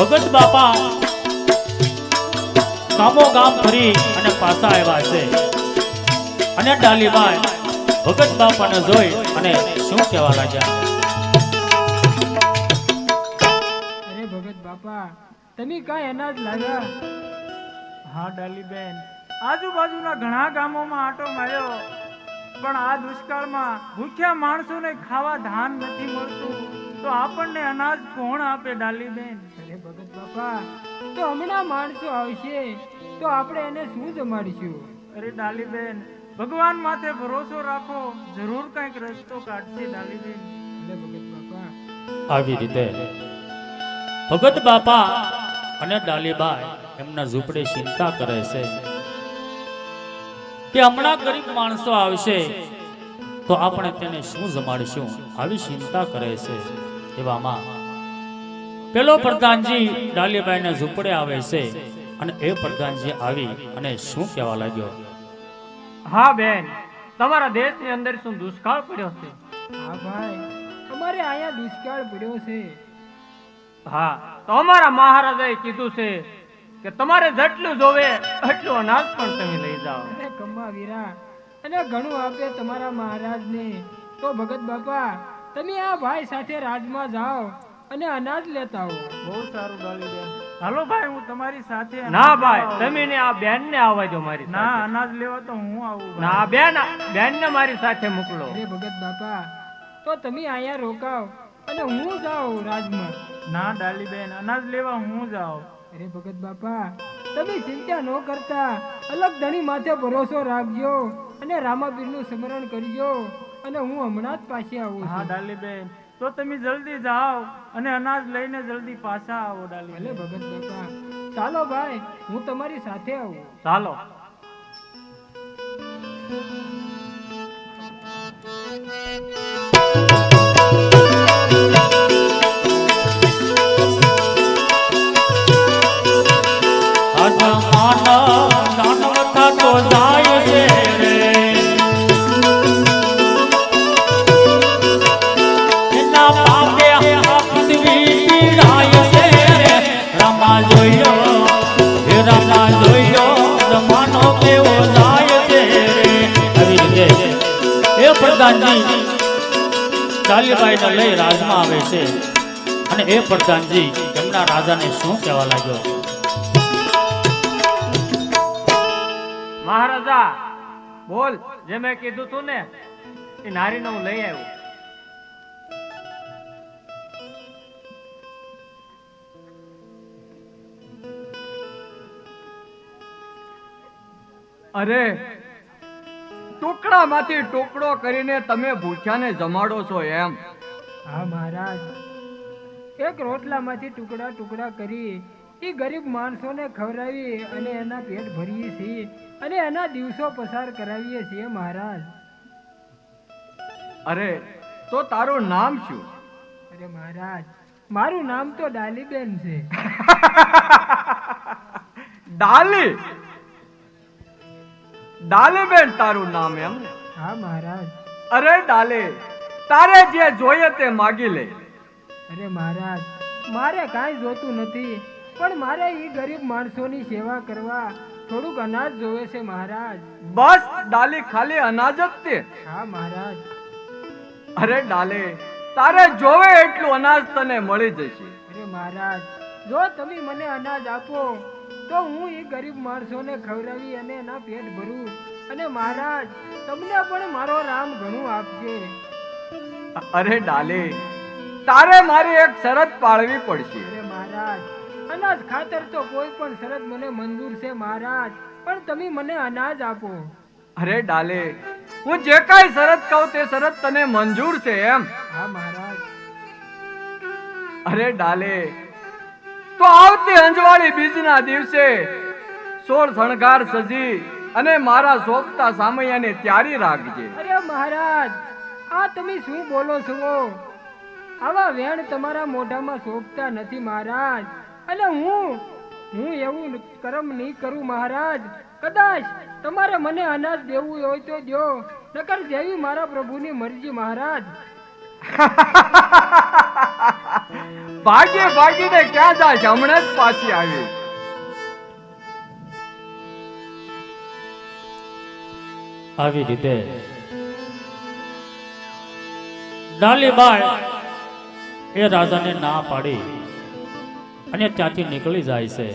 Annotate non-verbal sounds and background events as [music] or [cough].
ભગત બાપા ગામો ગામ ફરી અને પાછા આવ્યા છે. અને ડાલીબાઈ ભગત બાપાને જોઈ અને શું કહેવા લાગ્યા? અરે ભગત બાપા તમે કાંઈ અનાજ લાગ્યા? હા, ડાલીબેન. આજુબાજુના ઘણા ગામોમાં આટો માર્યો. પણ આ દુષ્કાળમાં ભૂખ્યા માણસોને ખાવા ધાન નથી મળતું. તો આપણને અનાજ કોણ આપે ડાલીબેન? અરે ભગત બાપા તો હમણાં માણસો આવશે તો આપણે એને શું જમાડીશું? અરે ડાલીબેન ભગવાન માથે ભરોસો રાખો જરૂર કંઈક રસ્તો કાઢશે ડાલીબેન. અરે ભગત બાપા. આવી રીતે ભગત બાપા અને ડાલીબાઈ એમના ઝૂંપડે ચિંતા કરે છે. કે હમણાં ગરીબ માણસો આવશે તો આપણે તેને શું જમાડીશું? આવી ચિંતા કરે છે. એવામાં પેલો પ્રધાનજી ડાલીબાઈને ઝૂંપડે આવે છે અને એ પ્રધાનજી આવી અને શું કહેવા લાગ્યો? હા બેન તમારા દેશની અંદર શું દુષ્કાળ પડ્યો છે? હા ભાઈ અમારે અહીંયા દુષ્કાળ પડ્યો છે. હા તો અમારા મહારાજાએ કીધું છે કે તમારે જેટલું જોવે એટલું અનાજ પણ તમે લઈ જાઓ. અરે કમ્મા વીરા અને ઘણું આપે તમારા મહારાજને. તો ભગત બાપા તમે આ ભાઈ સાથે રાજમાં જાઓ અને અનાજ લેતા આવો. બહુ સારું ગાલી બેન. હાલો ભાઈ હું તમારી સાથે ના ભાઈ તમે ને આ બેન ને આવવા દો મારી ના અનાજ લેવા તો હું આવું ના બેન બેન ને મારી સાથે મોકલો. અરે ભગત બાપા તો તમે અહીંયા રોકાવ અને હું જાઉં રાજમાં. ના ડાલી બેન અનાજ લેવા હું જાઉં. અરે ભગત બાપા તમે ચિંતા ન કરતા. અલગ ધણી માથે ભરોસો રાખજો અને રામાપીરનું સ્મરણ કરજો અને હું હમણાં જ પાછી આવું હા ડાલી બેન તો તમે જલ્દી જાઓ અને અનાજ લઈને જલ્દી પાછા આવો ડાલી ભલે ભગત બાપા. ચાલો ભાઈ હું તમારી સાથે આવું. ચાલો. એ પ્રધાનજી, ચાલીબાઈને લઈ રાજમાં આવે છે. અને એ પ્રધાનજી, એમના રાજાને શું કહેવા લાગ્યો? મહારાજા, બોલ, જે મેં કીધું તું ને, એ નારીને હું લઈ આવ્યો. અરે ટુકડામાંથી ટુકડો કરીને તમે ભૂખ્યાને જમાડો છો એમ. હા મહારાજ. એક રોટલામાંથી ટુકડા ટુકડા કરી એ ગરીબ માણસોને ખવડાવી અને એના પેટ ભરીએ છીએ અને એના દિવસો પસાર કરાવીએ છીએ મહારાજ. અરે તો તારું નામ શું? અરે મહારાજ મારું નામ તો ડાલીબેન છે. [laughs] ડાલી? ડાલીબેન તારું નામ એમ? ને હા મહારાજ. અરે ડાલે તારે જે જોઈએ તે માગી લે. અરે મહારાજ મારે કાંઈ જોતું નથી પણ મારે એ ગરીબ માણસોની સેવા કરવા થોડુંક અનાજ જોવે છે મહારાજ. બસ ડાલી ખાલી અનાજ જ તે. હા મહારાજ. અરે ડાલે તારે જોવે એટલું અનાજ તને મળી જશે. અરે મહારાજ જો તમે મને અનાજ આપો તો હું એ ગરીબ માણસોને ખવડાવી અને એના પેટ ભરું. અને મહારાજ તમને પણ મારો રામ ઘણું આપજે. અરે ડાલે તારે મારી એક શરત પાળવી પડશે. અરે મહારાજ અનાજ ખાતર તો કોઈ પણ શરત મને મંજૂર છે મહારાજ પણ તમે મને અનાજ આપો. અરે ડાલે હું જે કાંઈ શરત કહું તે શરત તને મંજૂર છે એમ. હા મહારાજ. અરે ડાલે તો આવતી અંજવાળી બીજના દિવસે સોળ શણગાર સજી અને મારા સોંપતા સામૈયાને ત્યારી રાખજે. અરે મહારાજ, આ તમે શું બોલો છો? આવા વેણ તમારા મોઢામાં શોભતા નથી મહારાજ. અને હું હું એવું કર્મ નહીં કરું મહારાજ. કદાચ તમારે મને અનાજ દેવું હોય તો દો નકર જેવી મારા પ્રભુની મરજી મહારાજ. ભાગી ભાગીને ક્યાં જાય હમણાં જ પાછી આવી. આવી રીતે ડાલીબાઈ એ રાજાને ના પાડી અને ત્યાંથી નીકળી જાય છે.